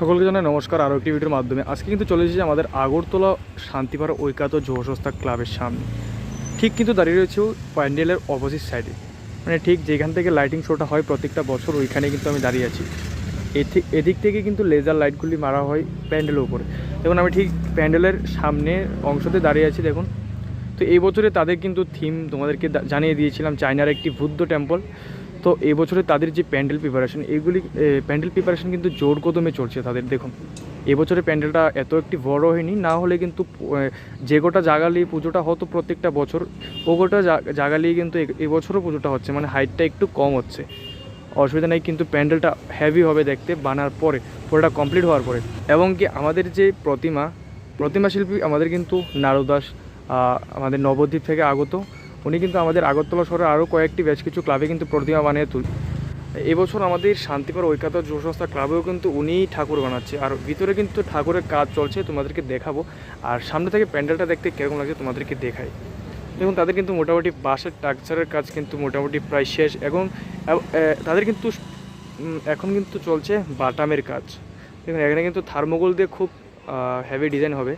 সকলকে জানাই নমস্কার, আরও একটি ভিডিওর মাধ্যমে। আজকে কিন্তু চলে এসেছি আমাদের আগরতলা শান্তিপাড়া ঐকাত যুব সংস্থা ক্লাবের সামনে। ঠিক কিন্তু দাঁড়িয়ে রয়েছে প্যান্ডেলের অপোজিট সাইডে মানে ঠিক যেখান থেকে লাইটিং শোটা হয় প্রত্যেকটা বছর ওইখানে কিন্তু আমি দাঁড়িয়ে আছি। এদিক থেকে কিন্তু লেজার লাইটগুলি মারা হয় প্যান্ডেলের উপরে। দেখুন, আমি ঠিক প্যান্ডেলের সামনে অংশতে দাঁড়িয়ে আছি, দেখুন। তো এই বছরে তাদের কিন্তু থিম তোমাদেরকে জানিয়ে দিয়েছিলাম, চায়নার একটি বুদ্ধ টেম্পল তো এবছরে তাদের যে প্যান্ডেল প্রিপারেশন এইগুলি এ, প্যান্ডেল প্রিপারেশন কিন্তু জোর কদমে চলছে তাদের দেখুন। এবছরে প্যান্ডেলটা এত একটি বড় হয়নি না হলে কিন্তু যে গোটা জাগালি পুজোটা হতো প্রত্যেকটা বছর ও গোটা জা- জাগালি কিন্তু এবছরও পুজোটা হচ্ছে মানে হাইটটা একটু কম হচ্ছে। অসুবিধা নেই কিন্তু প্যান্ডেলটা হ্যাভি হবে দেখতে বানার পরে পুরোটা কমপ্লিট হওয়ার পরে। এবং কি আমাদের যে প্রতিমা প্রতিমা শিল্পী আমাদের কিন্তু নারু দাস আমাদের নবদ্বীপ থেকে আগত। উনি কিন্তু আমাদের আগরতলা শহরে আরও কয়েকটি বেশ কিছু ক্লাবে কিন্তু প্রতিমা বানিয়ে তুল এবছর আমাদের শান্তিপুর ঐক্যতা যুব সংস্থা ক্লাবেও কিন্তু উনিই ঠাকুর বানাচ্ছে। আর ভিতরে কিন্তু ঠাকুরের কাজ চলছে, তোমাদেরকে দেখাবো। আর সামনে থেকে প্যান্ডেলটা দেখতে কীরকম লাগছে তোমাদেরকে দেখাই। দেখুন, তাদের কিন্তু মোটামুটি বাসের টাকচারের কাজ কিন্তু মোটামুটি প্রায় শেষ এবং তাদের কিন্তু এখন কিন্তু চলছে বাটামের কাজ। দেখুন, এখানে কিন্তু থার্মোকল দিয়ে খুব হেভি ডিজাইন হবে।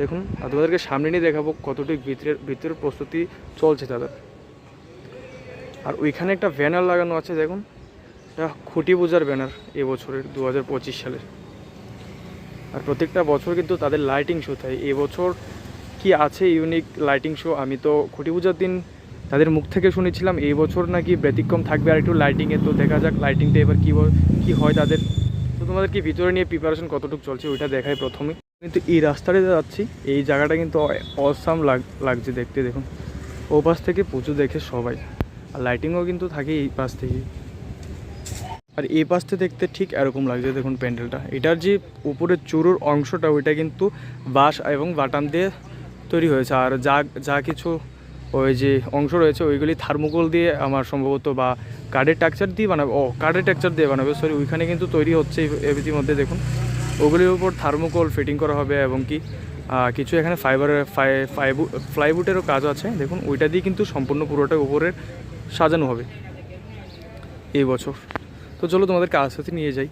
দেখুন, আর তোমাদেরকে সামনে নিয়ে দেখাবো কতটুকু ভিতরের ভিতরের প্রস্তুতি চলছে তাদের। আর ওইখানে একটা ব্যানার লাগানো আছে, দেখুন। এটা খুঁটি পূজার ব্যানার এবছরের দু হাজার পঁচিশ সালের আর প্রত্যেকটা বছর কিন্তু তাদের লাইটিং শো থাকে। এবছর কি আছে ইউনিক লাইটিং শো আমি তো খুঁটি পূজার দিন তাদের মুখ থেকে শুনেছিলাম। এই বছর নাকি ব্যতিক্রম থাকবে আর একটু লাইটিংয়ে তো দেখা যাক লাইটিংটা এবার কী কী হয় তাদের। তো তোমাদেরকে ভিতরে নিয়ে প্রিপারেশন কতটুকু চলছে ওইটা দেখায় প্রথমে। কিন্তু এই রাস্তাটা যাচ্ছি, এই জায়গাটা কিন্তু অসাম লাগ, লাগছে দেখতে, দেখুন। ও পাশ থেকে প্রচুর দেখে সবাই। আর লাইটিংও কিন্তু থাকে এই পাশ থেকে। আর এই পাশটা দেখতে ঠিক এরকম লাগছে, দেখুন প্যান্ডেলটা। এটার যে উপরের চুরুর অংশটা, ওইটা কিন্তু বাঁশ এবং বাটাম দিয়ে তৈরি হয়েছে। আর যা যা কিছু ওই যে অংশ রয়েছে, ওইগুলি থার্মোকল দিয়ে আমার সম্ভবত বা কার্ডের টেক্সচার দিয়ে বানাবে, ও কার্ডের টেক্সচার দিয়ে বানাবে সরি ওইখানে কিন্তু তৈরি হচ্ছে মধ্যে দেখুন। ওগুলির উপর থার্মোকল ফিটিং করা হবে এবং কি কিছু এখানে ফাইবারের ফ্লাইবুটেরও কাজ আছে। দেখুন, ওইটা দিয়ে কিন্তু সম্পূর্ণ পুরোটা উপরের সাজানো হবে। এই বছর। তো চলো আস্তে আস্তে নিয়ে যাই।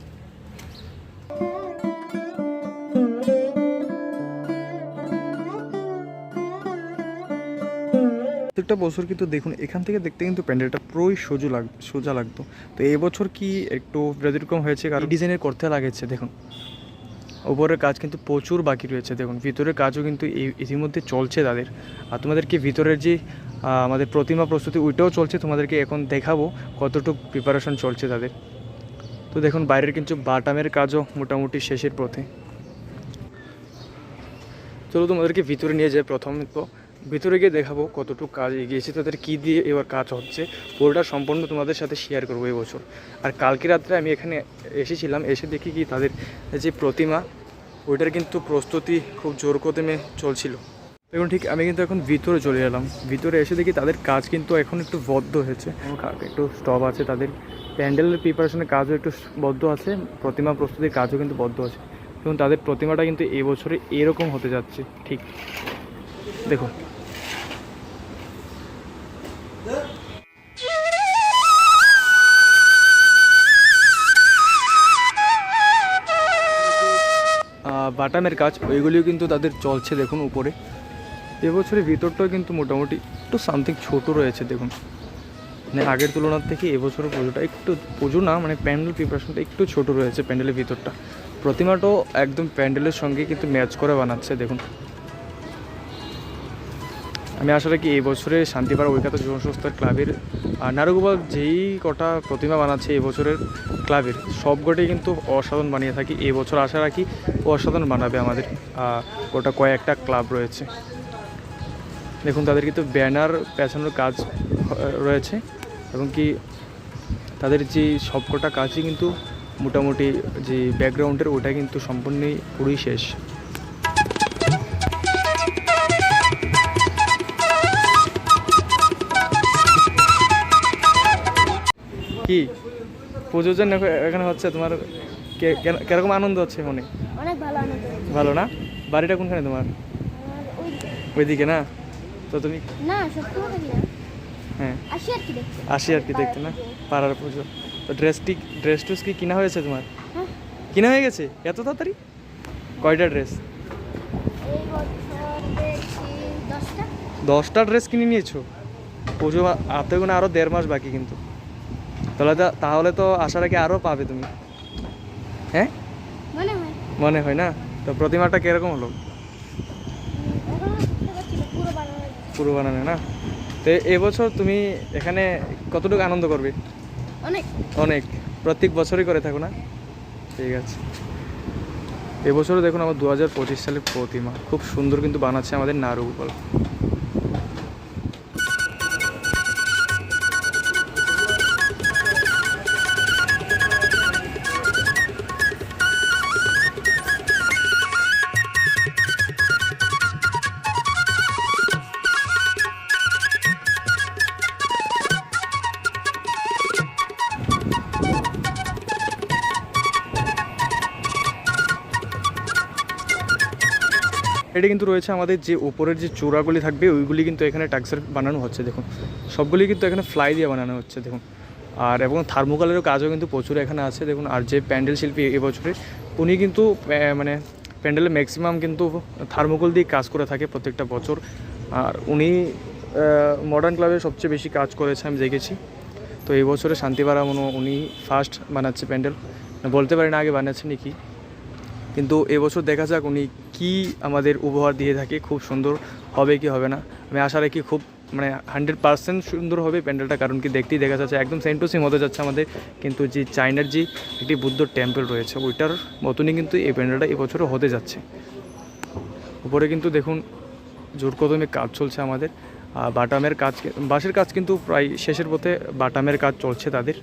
প্রত্যেকটা বছর কিন্তু দেখুন, এখান থেকে দেখতে কিন্তু প্যান্ডেলটা পুরোই সোজা লাগ, সোজা লাগতো। তো এই বছর কি একটু ব্যতিক্রম হয়েছে কারণ? ডিজাইনের করতে লাগেছে, দেখুন। ওপরের কাজ কিন্তু প্রচুর বাকি রয়েছে। দেখুন, ভিতরের কাজও কিন্তু এই- ইতিমধ্যে চলছে তাদের। আর তোমাদেরকে ভিতরের যে আমাদের প্রতিমা প্রস্তুতি, ওইটাও চলছে। তোমাদেরকে এখন দেখাবো কতটুকু প্রিপারেশন চলছে তাদের। তো দেখুন, বাইরের কিন্তু বাটামের কাজও মোটামুটি শেষের পথে। চলো তোমাদেরকে ভিতরে নিয়ে যায় প্রথমে তো। ভিতরে গিয়ে দেখাবো কতটুকু কাজ এগিয়েছে তাদের কী দিয়ে এবার কাজ হচ্ছে। পুরোটা সম্পূর্ণ তোমাদের সাথে শেয়ার করব এবছর আর কালকে রাত্রে আমি এখানে এসেছিলাম, এসে দেখি কি তাদের যে প্রতিমা, ওইটার কিন্তু প্রস্তুতি খুব জোর কদমে চলছিল। দেখুন, ঠিক আমি কিন্তু এখন ভিতরে চলে এলাম। ভিতরে এসে দেখি তাদের কাজ কিন্তু এখন একটু বদ্ধ হয়েছে। একটু স্টপ আছে তাদের। প্যান্ডেলের প্রিপারেশনের কাজও একটু বদ্ধ আছে, প্রতিমা প্রস্তুতির কাজও কিন্তু বদ্ধ আছে। এবং তাদের প্রতিমাটা কিন্তু এই বছরে এরকম হতে যাচ্ছে, ঠিক। দেখুন। বাটামের কাজ, ওইগুলিও কিন্তু তাদের চলছে দেখুন উপরে। এবছরের ভিতরটাও কিন্তু মোটামুটি একটু সামথিং ছোট রয়েছে দেখুন। মানে আগের তুলনার থেকে এবছরের পুজোটা একটু, পুজো না মানে প্যান্ডেল প্রিপারেশনটা একটু ছোট রয়েছে প্যান্ডেলের ভিতরটা। প্রতিমাটাও একদম প্যান্ডেলের সঙ্গে কিন্তু ম্যাচ করে বানাচ্ছে দেখুন। আমি আশা রাখি এই বছরে শান্তিপাড়া যুব সংস্থার ক্লাবের নারুগোপাল যেই কটা প্রতিমা বানাচ্ছে এই বছরের ক্লাবের সবকটাই কিন্তু অসাধারণ বানিয়ে থাকি। এই বছর আশা রাখি অসাধারণ বানাবে আমাদের গোটা কয়েকটা ক্লাব রয়েছে। দেখুন, তাদের কিন্তু ব্যানার পেছানোর কাজ রয়েছে এবং কি তাদের যে সবকটা কাজই কিন্তু মোটামুটি যে ব্যাকগ্রাউন্ডের ওটা কিন্তু সম্পূর্ণই পুরোই শেষ। কি পুজোর জন্য এখন- হচ্ছে তোমার কীরকম আনন্দ হচ্ছে মনে? অনেক ভালো আনন্দ ভালো না? বাড়িটা কোনখানে তোমার? ওইদিকে না? তো তুমি না হ্যাঁ আসি আর কি দেখতে আসি আর কি দেখতে না? পাড়ার পুজো। তো ড্রেস টি ড্রেস ট্রেস কি কিনা হয়েছে তোমার? হ্যাঁ। কিনা হয়ে গেছে? এত তাড়াতাড়ি? কয়টা ড্রেস? দশটা। ড্রেস কিনে নিয়েছো? পুজো হাতে কোনো আরও দেড় মাস বাকি কিন্তু। তাহলে তো তাহলে তো আসার আগে আরও পাবে তুমি। হ্যাঁ? মনে হয়। মনে হয় না? তো প্রতিমাটা কীরকম হলো? পুরো বানানো না? তো এবছর তুমি এখানে কতটুকু আনন্দ করবে? অনেক। অনেক। প্রত্যেক বছরই করে থাকো না? ঠিক আছে। এবছরও দেখুন আমার দু হাজার পঁচিশ সালের প্রতিমা। খুব সুন্দর কিন্তু বানাচ্ছে আমাদের নাড়ু এটা কিন্তু রয়েছে আমাদের যে উপরের যে চূড়াগুলি থাকবে, ওইগুলি কিন্তু এখানে টাক্সের বানানো হচ্ছে, দেখুন। সবগুলি কিন্তু এখানে ফ্লাই দিয়ে বানানো হচ্ছে, দেখুন। আর এবং থার্মোকলেরও কাজও কিন্তু প্রচুর এখানে আছে, দেখুন। আর যে প্যান্ডেল শিল্পী এবছরে উনি কিন্তু মানে প্যান্ডেলে ম্যাক্সিমাম কিন্তু থার্মোকল দিয়ে কাজ করে থাকে প্রত্যেকটা বছর। আর উনি মডার্ন ক্লাবে সবচেয়ে বেশি কাজ করেছে, আমি দেখেছি। তো এই বছরে শান্তিপাড়া মনে উনি ফার্স্ট বানাচ্ছে প্যান্ডেল। বলতে পারি না আগে বানাচ্ছে নাকি। কিন্তু এবছর দেখা যাক উনি কী আমাদের উপহার দিয়ে থাকে, খুব সুন্দর হবে কি হবে না। আমি আশা রাখি খুব মানে হান্ড্রেড পার্সেন্ট সুন্দর হবে প্যান্ডেলটা, কারণ কি দেখতেই দেখা যাচ্ছে একদম সেম টু সেম হতে যাচ্ছে আমাদের। কিন্তু যে চাইনার যে একটি বুদ্ধ টেম্পল রয়েছে, ওইটার মতনই কিন্তু এই প্যান্ডেলটা এবছরও হতে যাচ্ছে। উপরে কিন্তু দেখুন, জোর কদমে কাজ চলছে আমাদের। আর বাটামের কাজ, বাঁশের কাজ কিন্তু প্রায় শেষের পথে বাটামের কাজ চলছে তাদের।